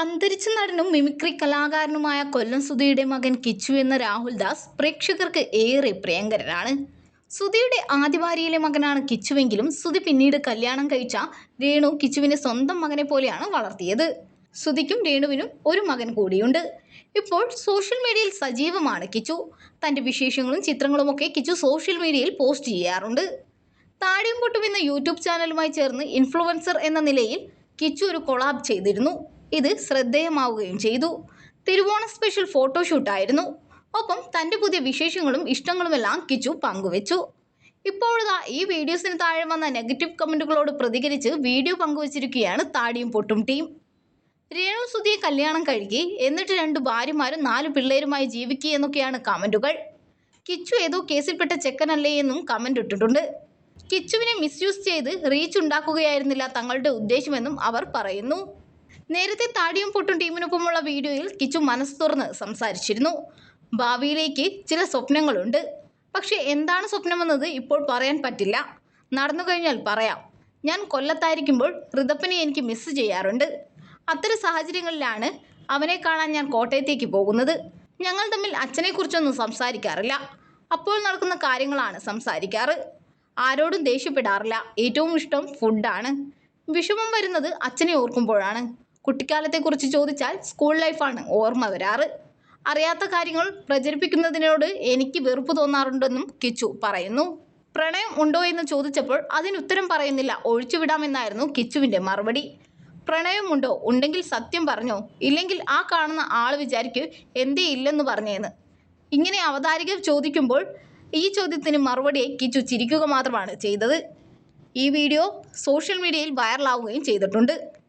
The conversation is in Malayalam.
അന്തരിച്ച നടനും മിമിക്രി കലാകാരനുമായ കൊല്ലം സുധിയുടെ മകൻ കിച്ചു എന്ന രാഹുൽ ദാസ് പ്രേക്ഷകർക്ക് ഏറെ പ്രിയങ്കരനാണ്. സുധിയുടെ ആദ്യ ഭാര്യയിലെ മകനാണ് കിച്ചുവെങ്കിലും സുധി പിന്നീട് കല്യാണം കഴിച്ച രേണു കിച്ചുവിനെ സ്വന്തം മകനെ പോലെയാണ് വളർത്തിയത്. സുധിക്കും രേണുവിനും ഒരു മകൻ കൂടിയുണ്ട്. ഇപ്പോൾ സോഷ്യൽ മീഡിയയിൽ സജീവമാണ് കിച്ചു. തന്റെ വിശേഷങ്ങളും ചിത്രങ്ങളുമൊക്കെ കിച്ചു സോഷ്യൽ മീഡിയയിൽ പോസ്റ്റ് ചെയ്യാറുണ്ട്. താടിയും പൊട്ടും എന്ന യൂട്യൂബ് ചാനലുമായി ചേർന്ന് ഇൻഫ്ലുവൻസർ എന്ന നിലയിൽ കിച്ചു ഒരു കൊളാബ് ചെയ്തിരുന്നു. ഇത് ശ്രദ്ധേയമാവുകയും ചെയ്തു. തിരുവോണ സ്പെഷ്യൽ ഫോട്ടോഷൂട്ടായിരുന്നു ഒപ്പം തന്റെ പുതിയ വിശേഷങ്ങളും ഇഷ്ടങ്ങളുമെല്ലാം കിച്ചു പങ്കുവെച്ചു. ഇപ്പോഴതാ ഈ വീഡിയോസിന് താഴെ വന്ന നെഗറ്റീവ് കമന്റുകളോട് പ്രതികരിച്ച് വീഡിയോ പങ്കുവച്ചിരിക്കുകയാണ് താടിയും പൊട്ടും ടീം രേണു സുധിയെ കല്യാണം കഴുകി എന്നിട്ട് രണ്ട് ഭാര്യമാരും നാല് പിള്ളേരുമായി ജീവിക്കുക എന്നൊക്കെയാണ് കമന്റുകൾ കിച്ചു ഏതോ കേസിൽപ്പെട്ട ചെക്കനല്ലേ എന്നും കമന്റ് ഇട്ടിട്ടുണ്ട്. കിച്ചുവിനെ മിസ്യൂസ് ചെയ്ത് റീച്ച് ഉണ്ടാക്കുകയായിരുന്നില്ല തങ്ങളുടെ ഉദ്ദേശമെന്നും അവർ പറയുന്നു. നേരത്തെ താടിയും പൊട്ടും ടീമിനൊപ്പമുള്ള വീഡിയോയിൽ കിച്ചു മനസ്സ് തുറന്ന് സംസാരിച്ചിരുന്നു. ഭാവിയിലേക്ക് ചില സ്വപ്നങ്ങളുണ്ട്. പക്ഷേ എന്താണ് സ്വപ്നമെന്നത് ഇപ്പോൾ പറയാൻ പറ്റില്ല. നടന്നു കഴിഞ്ഞാൽ പറയാം. ഞാൻ കൊല്ലത്തായിരിക്കുമ്പോൾ ഋതപ്പനെ എനിക്ക് മിസ് ചെയ്യാറുണ്ട്. അത്തരം സാഹചര്യങ്ങളിലാണ് അവനെ കാണാൻ ഞാൻ കോട്ടയത്തേക്ക് പോകുന്നത്. ഞങ്ങൾ തമ്മിൽ അച്ഛനെക്കുറിച്ചൊന്നും സംസാരിക്കാറില്ല. അപ്പോൾ നടക്കുന്ന കാര്യങ്ങളാണ് സംസാരിക്കാറ്. ആരോടും ദേഷ്യപ്പെടാറില്ല. ഏറ്റവും ഇഷ്ടം ഫുഡാണ് വിഷമം വരുന്നത് അച്ഛനെ ഓർക്കുമ്പോഴാണ്. കുട്ടിക്കാലത്തെക്കുറിച്ച് ചോദിച്ചാൽ സ്കൂൾ ലൈഫാണ് ഓർമ്മ വരാറ്. അറിയാത്ത കാര്യങ്ങൾ പ്രചരിപ്പിക്കുന്നതിനോട് എനിക്ക് വെറുപ്പ് തോന്നാറുണ്ടെന്നും കിച്ചു പറയുന്നു. പ്രണയം ഉണ്ടോ എന്ന് ചോദിച്ചപ്പോൾ അതിനുത്തരം പറയുന്നില്ല ഒഴിച്ചുവിടാമെന്നായിരുന്നു കിച്ചുവിന്റെ മറുപടി. പ്രണയമുണ്ടോ ഉണ്ടെങ്കിൽ സത്യം പറഞ്ഞോ? ഇല്ലെങ്കിൽ ആ കാണുന്ന ആൾ വിചാരിക്കും എന്തേ ഇല്ലെന്ന് പറഞ്ഞേന്ന്. ഇങ്ങനെ അവതാരിക ചോദിക്കുമ്പോൾ ഈ ചോദ്യത്തിന് മറുപടി കിച്ചു ചിരിക്കുക മാത്രമാണ് ചെയ്തത്. ഈ വീഡിയോ സോഷ്യൽ മീഡിയയിൽ വൈറലാവുകയും ചെയ്തിട്ടുണ്ട്.